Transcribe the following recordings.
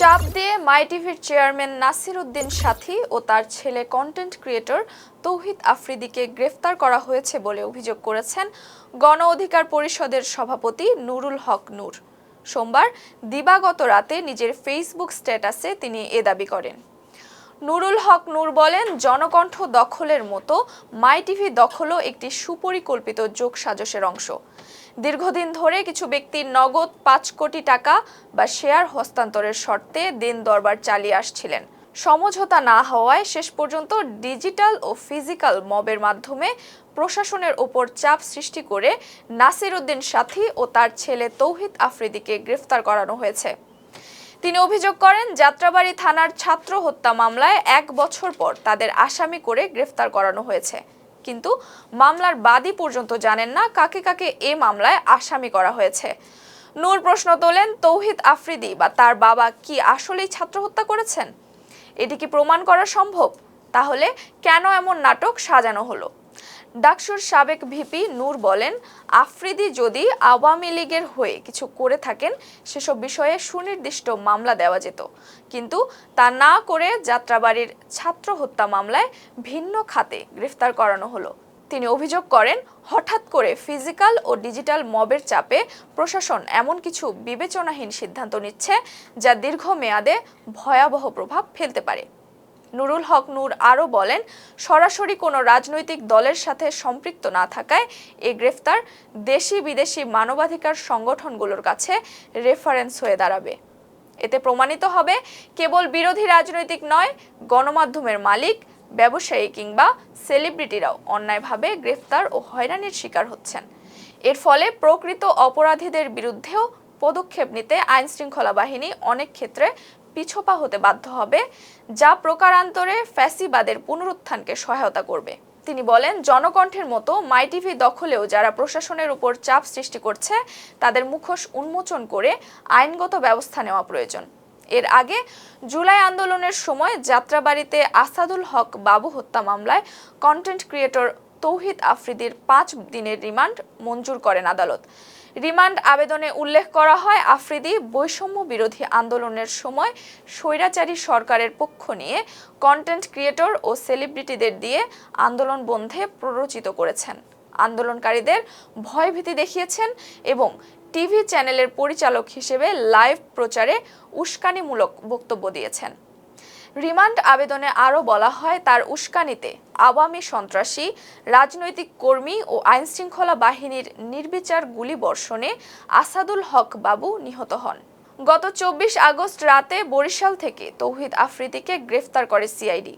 চাপ দিয়ে মাই টিভির চেয়ারম্যান নাসির উদ্দিন সাথী ও তার ছেলে কন্টেন্ট ক্রিয়েটর তৌহিদ আফ্রিদিকে গ্রেফতার করা হয়েছে বলে অভিযোগ করেছেন গণ অধিকার পরিষদের সভাপতি নুরুল হক নূর। সোমবার দিবাগত রাতে নিজের ফেসবুক স্ট্যাটাসে তিনি এ দাবি করেন। নুরুল হক নূর বলেন, জনকণ্ঠ দখলের মতো মাই টিভি দখলও একটি সুপরিকল্পিত যোগ সাজসের অংশ। দীর্ঘদিন ধরে কিছু ব্যক্তির নগদ পাঁচ কোটি টাকা বা শেয়ার হস্তান্তরের শর্তে দিন দরবার চালিয়ে আসছিলেন। সমঝোতা না হওয়ায় শেষ পর্যন্ত ডিজিটাল ও ফিজিক্যাল মবের মাধ্যমে প্রশাসনের ওপর চাপ সৃষ্টি করে নাসির উদ্দিন সাথী ও তার ছেলে তৌহিদ আফ্রিদিকে গ্রেফতার করানো হয়েছে। তিনি অভিযোগ করেন, যাত্রাবাড়ি থানার ছাত্র হত্যা মামলায় এক বছর পর তাদের আসামি করে গ্রেফতার করানো হয়েছে। কিন্তু মামলার বাদী পর্যন্ত জানেন না কাকে কাকে এ মামলায় আসামি করা হয়েছে। নূর প্রশ্ন তোলেন, তৌহিদ আফ্রিদি বা তার বাবা কি আসলেই ছাত্র হত্যা করেছেন? এটি কি প্রমাণ করা সম্ভব? তাহলে কেন এমন নাটক সাজানো হলো? ডাকসুর সাবেক ভিপি নূর বলেন, আফ্রিদি যদি আওয়ামী লীগের হয়ে কিছু করে থাকেন, সেসব বিষয়ে সুনির্দিষ্ট মামলা দেওয়া যেত। কিন্তু তা না করে যাত্রাবাড়ির ছাত্র হত্যা মামলায় ভিন্ন খাতে গ্রেফতার করানো হলো। তিনি অভিযোগ করেন, হঠাৎ করে ফিজিক্যাল ও ডিজিটাল মবের চাপে প্রশাসন এমন কিছু বিবেচনাহীন সিদ্ধান্ত নিচ্ছে, যা দীর্ঘমেয়াদে ভয়াবহ প্রভাব ফেলতে পারে। নুরুল হক নূর আরও বলেন, সরাসরি কোনো রাজনৈতিক দলের সাথে সম্পৃক্ত না থাকায় এ গ্রেফতার দেশি বিদেশি মানবাধিকার সংগঠনগুলোর কাছে রেফারেন্স হয়ে দাঁড়াবে। এতে প্রমাণিত হবে, কেবল বিরোধী রাজনৈতিক নয়, গণমাধ্যমের মালিক, ব্যবসায়ী কিংবা সেলিব্রিটিরাও অন্যায়ভাবে গ্রেফতার ও হয়রানির শিকার হচ্ছেন। এর ফলে প্রকৃত অপরাধীদের বিরুদ্ধেও পদক্ষেপ নিতে আইনশৃঙ্খলা বাহিনী অনেক ক্ষেত্রে পিছপা হতে বাধ্য হবে, যা প্রকারান্তরে ফ্যাসিবাদের পুনরুত্থানকে সহায়তা করবে। তিনি বলেন, জনকণ্ঠের মতো মাই টিভি দখলেও যারা প্রশাসনের উপর চাপ সৃষ্টি করছে, তাদের মুখোশ উন্মোচন করে আইনগত ব্যবস্থা নেওয়া প্রয়োজন। এর আগে জুলাই আন্দোলনের সময় যাত্রাবাড়িতে আসাদুল হক বাবু হত্যা মামলায় কন্টেন্ট ক্রিয়েটর তৌহিদ আফ্রিদির পাঁচ দিনের রিমান্ড মঞ্জুর করেন আদালত। রিমান্ড আবেদনে উল্লেখ করা হয় আফ্রিদি বৈষম্য বিরোধী আন্দোলনের সময় স্বৈরাচারী সরকারের পক্ষ নিয়ে কন্টেন্ট ক্রিয়েটর ও সেলিব্রিটিদের দিয়ে আন্দোলন বন্ধে প্ররোচিত করেছেন। আন্দোলনকারীদের ভয়ভীতি দেখিয়েছেন এবং টিভি চ্যানেলের পরিচালক হিসেবে লাইভ প্রচারে উস্কানিমূলক বক্তব্য দিয়েছেন। রিমান্ড আবেদনে আরও বলা হয়, তার উস্কানিতে আওয়ামী সন্ত্রাসী, রাজনৈতিক কর্মী ও আইনশৃঙ্খলা বাহিনীর নির্বিচার গুলিবর্ষণে আসাদুল হক বাবু নিহত হন। গত চব্বিশ আগস্ট রাতে বরিশাল থেকে তৌহিদ আফ্রিদিকে গ্রেফতার করে সিআইডি।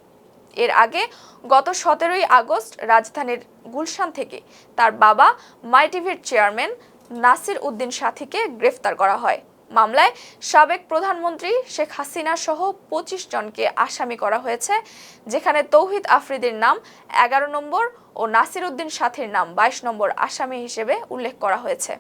এর আগে গত সতেরোই আগস্ট রাজধানীর গুলশান থেকে তার বাবা, মাই টিভির চেয়ারম্যান নাসির উদ্দিন সাথীকে গ্রেফতার করা হয়। মামলায় সাবেক প্রধানমন্ত্রী শেখ হাসিনা সহ পঁচিশ জনকে আসামি করা হয়েছে, যেখানে তৌহিদ আফ্রিদির নাম এগারো নম্বর ও নাসির উদ্দিন সাথীর নাম বাইশ নম্বর আসামি হিসেবে উল্লেখ করা হয়েছে।